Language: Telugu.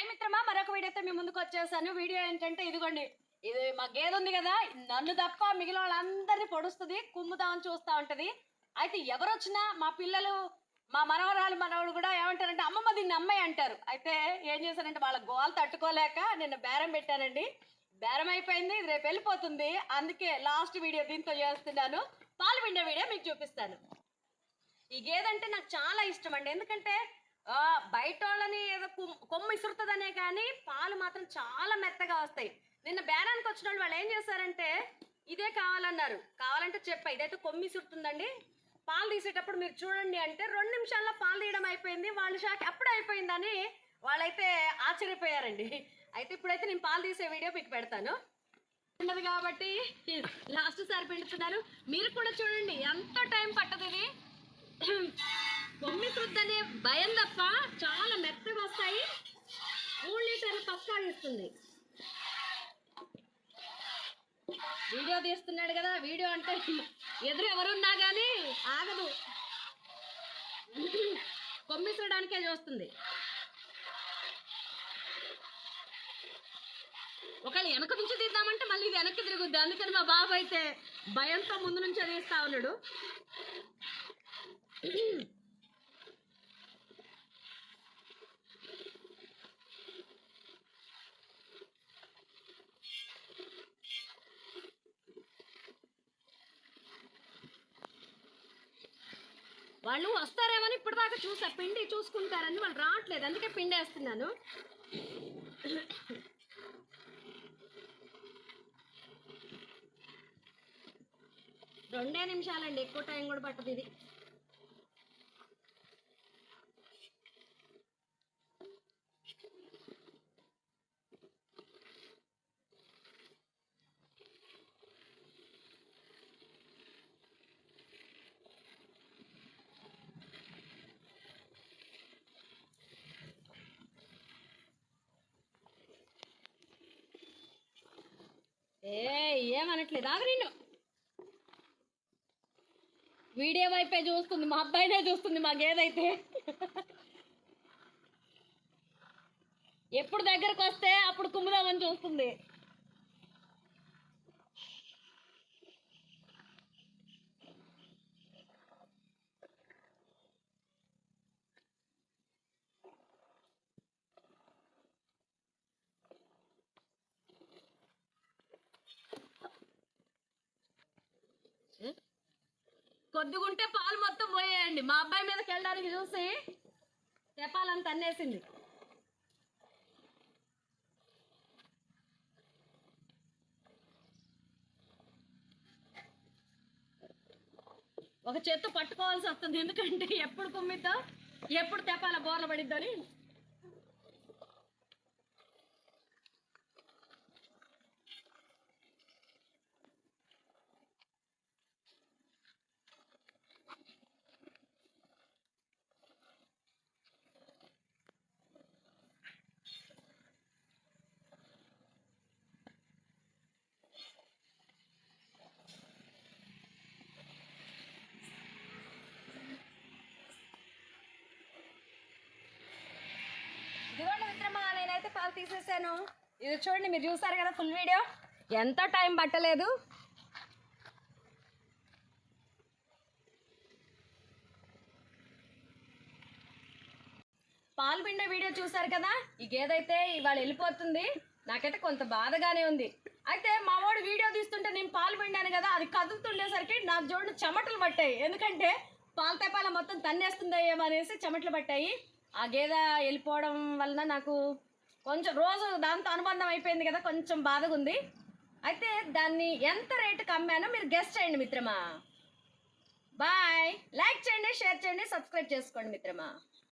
హాయ్ మిత్రమా మరొక వీడియోతో మీ ముందుకు వచ్చేసాను. వీడియో ఏంటంటే ఇదిగోండి. ఇది మా గేదె ఉంది కదా నన్ను తప్ప మిగిలిన వాళ్ళందరినీ పొడుస్తుంది కుమ్ముదామని చూస్తా ఉంటది. అయితే ఎవరు వచ్చినా మా పిల్లలు మా మనవరాలు మనవడు కూడా ఏమంటారంటే అమ్మమ్మ దీన్ని అమ్మాయి అంటారు. అయితే ఏం చేశానంటే వాళ్ళ గోల్ తట్టుకోలేక నిన్న బేరం పెట్టానండి. బేరం అయిపోయింది ఇది రేపు వెళ్ళిపోతుంది. అందుకే లాస్ట్ వీడియో దీంతో చేస్తున్నాను. పాలు పిండే వీడియో మీకు చూపిస్తాను. ఈ గేదె అంటే నాకు చాలా ఇష్టం అండి. ఎందుకంటే బయట వాళ్ళని ఏదో కొమ్- కొమ్ము ఇసురుతుందనే కానీ పాలు మాత్రం చాలా మెత్తగా వస్తాయి. నిన్న బేరానికి వచ్చిన వాళ్ళు వాళ్ళు ఏం చేశారంటే ఇదే కావాలన్నారు. కావాలంటే చెప్పా ఇదైతే కొమ్మి ఇసురుతుందండి. పాలు తీసేటప్పుడు మీరు చూడండి అంటే రెండు నిమిషాల్లో పాలు తీయడం అయిపోయింది వాళ్ళు షాక్ అప్పుడు అయిపోయిందని వాళ్ళైతే ఆశ్చర్యపోయారండి. అయితే ఇప్పుడైతే నేను పాలు తీసే వీడియో మీకు పెడతాను. ఉండదు కాబట్టి లాస్ట్ సారి పిండుతున్నారు. మీరు కూడా చూడండి ఎంత టైం పట్టదు ఇది. కొమ్మి అనే భయం తప్ప చాలా మెత్తగా వస్తాయి. మూడు లీటర్లు పక్కా ఇస్తుంది వీడియో తీస్తున్నాడు కదా వీడియో అంటే ఎదురు ఎవరున్నా కానీ ఆగదు. కొమ్మిసడానికే చూస్తుంది. ఒకవేళ వెనక నుంచి తీద్దామంటే మళ్ళీ ఇది వెనక్కి తిరుగుద్ది. అందుకని మా బాబు అయితే భయంతో ముందు నుంచి తీస్తా ఉన్నాడు. వాళ్ళు వస్తారేమని ఇప్పటిదాకా చూసా. పిండి చూసుకుంటారని వాళ్ళు రావట్లేదు. అందుకే పిండి వేస్తున్నాను. రెండే నిమిషాలండి. ఎక్కువ టైం కూడా పట్టదు ఇది ఏ ఏమనట్లేదు. ఆగు నిన్ను. వీడియో వైపే చూస్తుంది. మా అబ్బాయినే చూస్తుంది మా గేదైతే ఎప్పుడు దగ్గరకు వస్తే అప్పుడు కుమ్ముదామని చూస్తుంది. కొద్దిగుంటే పాలు మొత్తం పోయేయండి. మా అబ్బాయి మీదకి వెళ్ళడానికి చూసి తెపాలని తన్నేసింది. ఒక చేత్తో పట్టుకోవాల్సి వస్తుంది. ఎందుకంటే ఎప్పుడు కుమ్మిద్దో ఎప్పుడు తెపాల బోర్ల పడిద్దని ఇదిగోండి మిత్రమా నేనైతే చేశాను. ఇది చూడండి మీరు చూసారు కదా ఫుల్ వీడియో ఎంత టైం పట్టలేదు. పాలు పిండే వీడియో చూసారు కదా? ఈ గేదైతే ఇవాళ వెళ్ళిపోతుంది నాకైతే కొంత బాధగానే ఉంది. అయితే మా వాడు వీడియో తీస్తుంటే నేను పాలు పిండాను కదా అది కదులుతుండేసరికి నాకు చూడండి చెమటలు పట్టాయి. ఎందుకంటే పాల తెపాల మొత్తం తన్నేస్తుందేమో అనేసి చెమటలు పట్టాయి. ఆ గేదె వెళ్ళిపోవడం వలన నాకు కొంచెం రోజు దాంతో అనుబంధం అయిపోయింది కదా కొంచెం బాధగా ఉంది. అయితే దాన్ని ఎంత రేటుకి అమ్మానో మీరు గెస్ట్ చేయండి మిత్రమా. బాయ్ లైక్ చేయండి షేర్ చేయండి సబ్స్క్రైబ్ చేసుకోండి మిత్రమా.